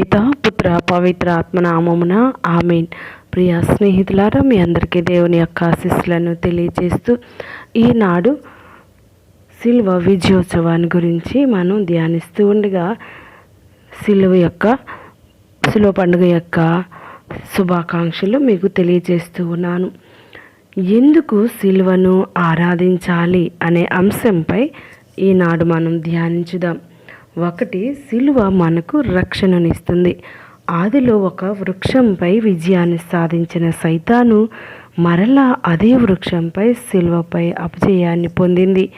పిత పుత్ర పవిత్ర ఆత్మనామమున ఆమెన్. ప్రియ స్నేహితులారా మీ అందరికీ దేవుని యొక్క ఆశీస్సులను తెలియజేస్తూ ఈనాడు సిల్వ విజయోత్సవాన్ని గురించి మనం ధ్యానిస్తూ ఉండగా సిలువ యొక్క సిలువ పండుగ యొక్క శుభాకాంక్షలు మీకు తెలియజేస్తూ ఉన్నాను. ఎందుకు సిలువను ఆరాధించాలి అనే అంశంపై ఈనాడు మనం ధ్యానించుదాం. ఒకటి సిలువ మనకు రక్షణనిస్తుంది. ఆదిలో ఒక వృక్షంపై విజయాన్ని సాధించిన సైతాను మరలా అదే వృక్షంపై సిలువపై అపజయాన్ని పొందింది.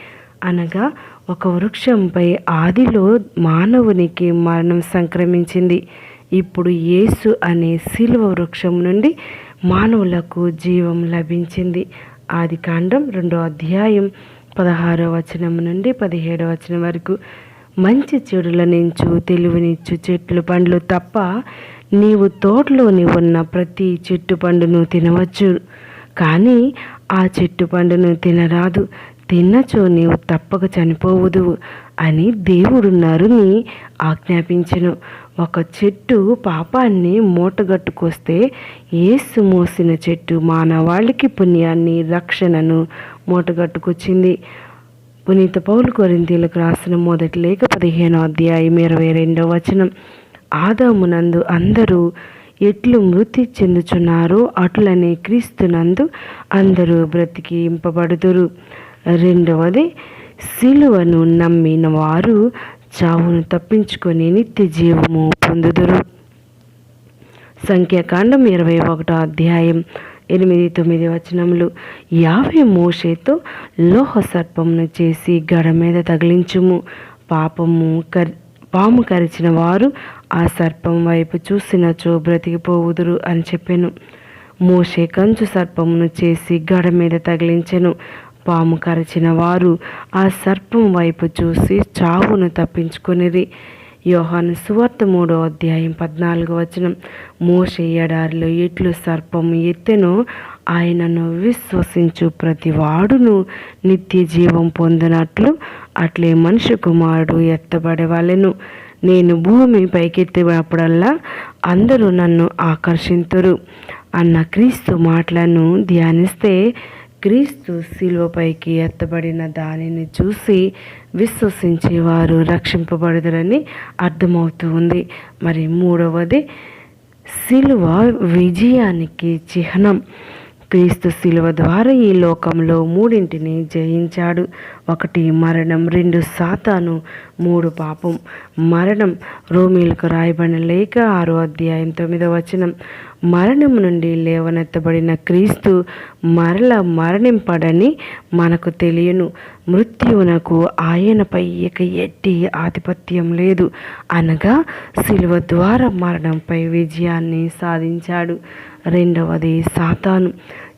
అనగా ఒక వృక్షంపై ఆదిలో మానవునికి మరణం సంక్రమించింది. ఇప్పుడు యేసు అనే సిలువ వృక్షం నుండి మానవులకు జీవం లభించింది. ఆది కాండం రెండో అధ్యాయం పదహారో వచనం నుండి పదిహేడో వచనం వరకు. మంచి చెడులనించు తెలివినిచ్చు చెట్లు పండ్లు తప్ప నీవు తోటలోని ఉన్న ప్రతి చెట్టు పండును తినవచ్చు. కానీ ఆ చెట్టు పండును తినరాదు. తిన్నచో నీవు తప్పక చనిపోవుదు అని దేవుడు నరుని ఆజ్ఞాపించను. ఒక చెట్టు పాపాన్ని మూటగట్టుకొస్తే ఏసు మోసిన చెట్టు మానవాళికి పుణ్యాన్ని రక్షణను మూటగట్టుకొచ్చింది. పునీత పౌలు కొరింతీలకు రాసిన మొదటి లేఖ పదిహేనో అధ్యాయం ఇరవై రెండవ వచనం. ఆదామునందు అందరూ ఎట్లు మృతి చెందుచున్నారో అటులనే క్రీస్తునందు అందరూ బ్రతికింపబడుదురు. రెండవది సిలువను నమ్మిన వారు చావును తప్పించుకొని నిత్య జీవము పొందుదురు. సంఖ్యాకాండం ఇరవై ఒకటో అధ్యాయం. ఎనిమిది తొమ్మిది వచనములు. యావే మోషేతో లోహ సర్పమును చేసి గడ మీద తగిలించుము. పాపము కర్ పాము కరిచిన వారు ఆ సర్పం వైపు చూసినచో బ్రతికిపోవుదురు అని చెప్పాను. మోషే కంచు సర్పమును చేసి గడ మీద తగిలించెను. పాము కరిచిన వారు ఆ సర్పం వైపు చూసి చావును తప్పించుకొనిరి. యోహాను సువార్త మూడో అధ్యాయం పద్నాలుగో వచనం. మోష ఎడారిలో ఎట్లు సర్పము ఎత్తెను ఆయనను విశ్వసించు ప్రతి వాడును నిత్య జీవం పొందినట్లు అట్లే మనిషి కుమారుడు ఎత్తబడవలెను నేను భూమి పైకెత్తినప్పుడల్లా అందరూ నన్ను ఆకర్షింతురు. అన్న క్రీస్తు మాటలను ధ్యానిస్తే క్రీస్తు శిలువపైకి ఎత్తబడిన దానిని చూసి విశ్వసించేవారు రక్షింపబడదురని అర్థమవుతూ ఉంది. మరి మూడవది శిలువ విజయానికి చిహ్నం. క్రీస్తు శిలువ ద్వారా ఈ లోకంలో మూడింటిని జయించాడు. ఒకటి మరణం రెండు సాతాను మూడు పాపం. మరణం రోమిలకు రాయబడిన లేక ఆరో అధ్యాయం తొమ్మిదో వచనం. మరణం నుండి లేవనెత్తబడిన క్రీస్తు మరల మరణింపడని మనకు తెలియను. మృత్యువునకు ఆయనపై ఇక ఎట్టి ఆధిపత్యం లేదు. అనగా శిలువ ద్వారా మరణంపై విజయాన్ని సాధించాడు. రెండవది సాతాను.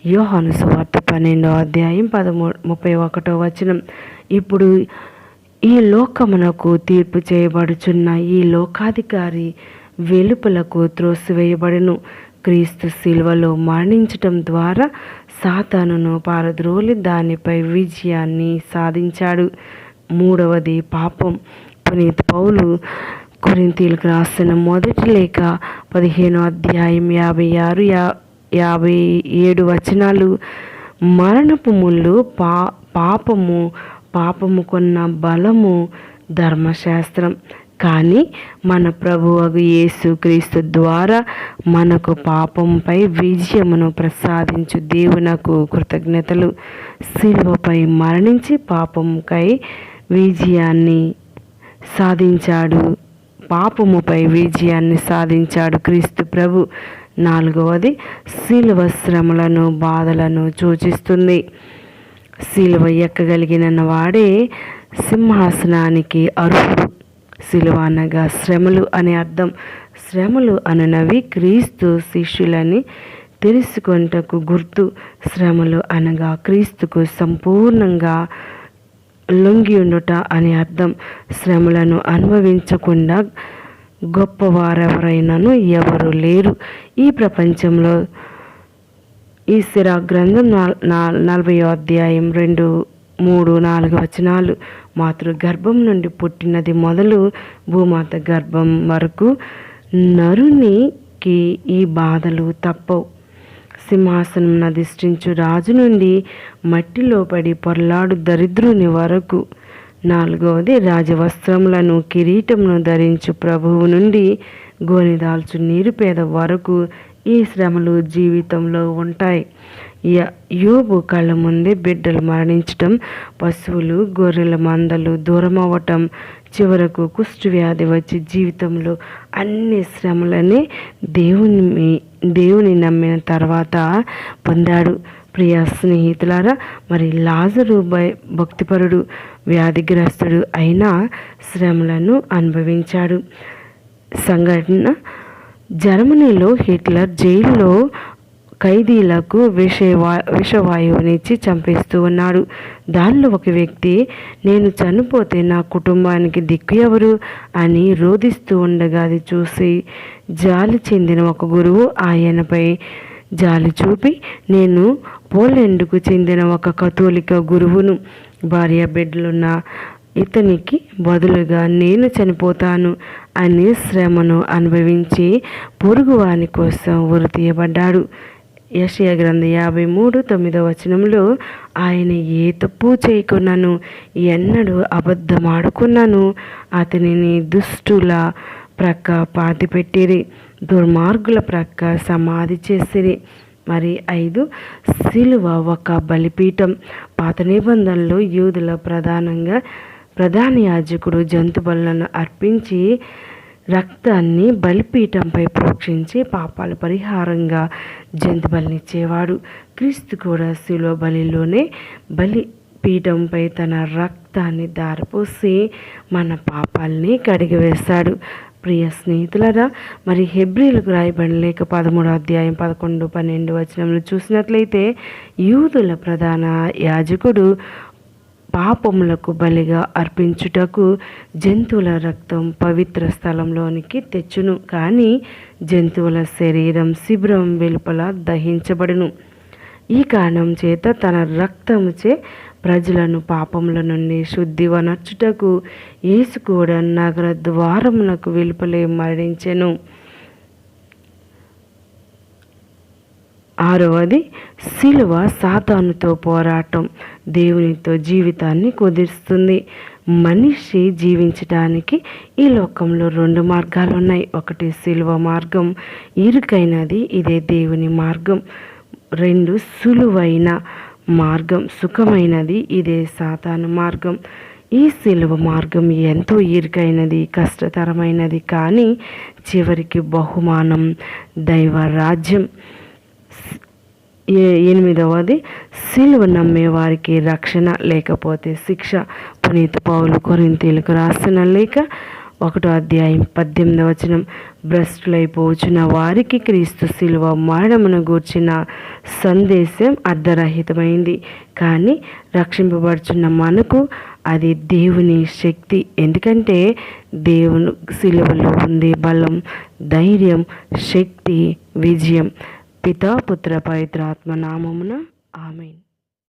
యోహాను సువార్త పన్నెండో అధ్యాయం పదమూడు ముప్పై ఒకటో వచనం. ఇప్పుడు ఈ లోకమునకు తీర్పు చేయబడుచున్న ఈ లోకాధికారి వెలుపలకు త్రోసివేయబడును. క్రీస్తు శిల్వలో మరణించటం ద్వారా సాతానును పారద్రోలి దానిపై విజయాన్ని సాధించాడు. మూడవది పాపం. పునీత్ పౌలు కొరింతీలకు రాసిన మొదటి లేఖ పదిహేను అధ్యాయం యాభై ఆరు యా యాభై ఏడు వచనాలు. మరణపు ముళ్ళు పా పాపము పాపము కొన్న బలము ధర్మశాస్త్రం. కానీ మన ప్రభువగు యేసుక్రీస్తు ద్వారా మనకు పాపంపై విజయమును ప్రసాదించు దేవునకు కృతజ్ఞతలు. శిల్వపై మరణించి పాపంకై విజయాన్ని సాధించాడు. పాపముపై విజయాన్ని సాధించాడు క్రీస్తు ప్రభు. నాలుగవది శిలువ శ్రమలను బాధలను సూచిస్తుంది. శిలువ ఎక్కగలిగిన వాడే సింహాసనానికి అర్హుడు. శిలువ అనగా శ్రమలు అనే అర్థం. శ్రమలు అనునవి క్రీస్తు శిష్యులని తెలుసుకొంటకు గుర్తు. శ్రమలు అనగా క్రీస్తుకు సంపూర్ణంగా లొంగి ఉండుట అనే అర్థం. శ్రమలను అనుభవించకుండా గొప్పవారెవరైనాను ఎవరు లేరు. ఈ ప్రపంచంలో ఈ సిరా గ్రంథం నలభై అధ్యాయం రెండు మూడు నాలుగు వచనాలు. మాతృ గర్భం నుండి పుట్టినది మొదలు భూమాత గర్భం వరకు నరునికి ఈ బాధలు తప్పవు. సింహాసనం అధిష్ఠించు రాజు నుండి మట్టిలో పడి పొరలాడు దరిద్రుని వరకు నాలుగవది రాజవస్త్రములను కిరీటమును ధరించు ప్రభువు నుండి గోనిదాల్చు నిరుపేద వరకు ఈ శ్రమలు జీవితంలో ఉంటాయి. యోబు కళ్ళ ముందే బిడ్డలు మరణించటం పశువులు గొర్రెల మందలు దూరం అవ్వటం చివరకు వ్యాధి వచ్చి జీవితంలో అన్ని శ్రమలని దేవుని దేవుని నమ్మిన తర్వాత పొందాడు. ప్రియ స్నేహితులారా మరి లాజరు భక్తిపరుడు వ్యాధిగ్రస్తుడు అయిన శ్రమలను అనుభవించాడు. సంఘటన జర్మనీలో హిట్లర్ జైల్లో ఖైదీలకు విషవా విషవాయువునిచ్చి చంపేస్తూ ఉన్నాడు. దానిలో ఒక వ్యక్తి నేను చనిపోతే నా కుటుంబానికి దిక్కు ఎవరు? అని రోధిస్తూ ఉండగా అది చూసి జాలి చెందిన ఒక గురువు ఆయనపై జాలి చూపి నేను పోలెండ్కు చెందిన ఒక కథోలిక గురువును. భార్య బిడ్డలున్న ఇతనికి బదులుగా నేను చనిపోతాను అని శ్రమను అనుభవించి పొరుగువాని కోసం ఉరి తీయబడ్డాడు. యషయ గ్రంథ యాభై మూడు తొమ్మిదవ వచనంలో ఆయన ఏ తప్పు చేయకున్నాను ఎన్నడూ అబద్ధమాడుకున్నాను అతనిని దుష్టుల ప్రక్క పాతిపెట్టిరి దుర్మార్గుల ప్రక్క సమాధి చేసిరి. మరి ఐదు సిలువ ఒక బలిపీఠం. పాత నిబంధనలు యూదుల ప్రధానంగా ప్రధాన యాజకుడు జంతు బలులను అర్పించి రక్తాన్ని బలిపీఠంపై ప్రోక్షించి పాపాల పరిహారంగా జంతు బలినిచ్చేవాడు క్రీస్తు కూడా శిలో బలిలోనే బలి పీఠంపై తన రక్తాన్ని దారిపోసి మన పాపాల్ని కడిగివేశాడు. ప్రియ స్నేహితులరా మరి హెబ్రిలకు రాయబడిన లేక పదమూడు అధ్యాయం పదకొండు పన్నెండు వచనంలో చూసినట్లయితే యూదుల ప్రధాన యాజకుడు పాపములకు బలిగా అర్పించుటకు జంతువుల రక్తం పవిత్ర స్థలంలోనికి తెచ్చును. కానీ జంతువుల శరీరం శిబిరం వెలుపల దహించబడును. ఈ కారణం చేత తన రక్తముచే ప్రజలను పాపముల నుండి శుద్ధి వనర్చుటకు యేసు కూడా నగర ద్వారమునకు వెలుపలే మరణించెను. ఆరవది శిలువ సాతానుతో పోరాటం దేవునితో జీవితాన్ని కుదిరిస్తుంది. మనిషి జీవించడానికి ఈ లోకంలో రెండు మార్గాలు ఉన్నాయి ఒకటి శిలువ మార్గం ఇరుకైనది ఇదే దేవుని మార్గం. రెండు సులువైన మార్గం సుఖమైనది ఇదే సాతాను మార్గం. ఈ సిలువ మార్గం ఎంతో ఇరుకైనది కష్టతరమైనది కానీ చివరికి బహుమానం దైవ రాజ్యం ఎనిమిదవది సిలువ నమ్మేవారికి రక్షణ లేకపోతే శిక్ష. పునీత పౌలు కొరింతీలకు రాసిన లేక ఒకటో అధ్యాయం పద్దెనిమిదవ వచనం. భ్రష్టులైపోచున్న వారికి క్రీస్తు శిలువ మరణమును గూర్చిన సందేశం అర్ధరహితమైంది కానీ రక్షింపబడుచున్న మనకు అది దేవుని శక్తి. ఎందుకంటే దేవుని శిలువలో ఉంది బలం ధైర్యం శక్తి విజయం. పితా పుత్ర పవిత్రాత్మ నామమున ఆమెన్.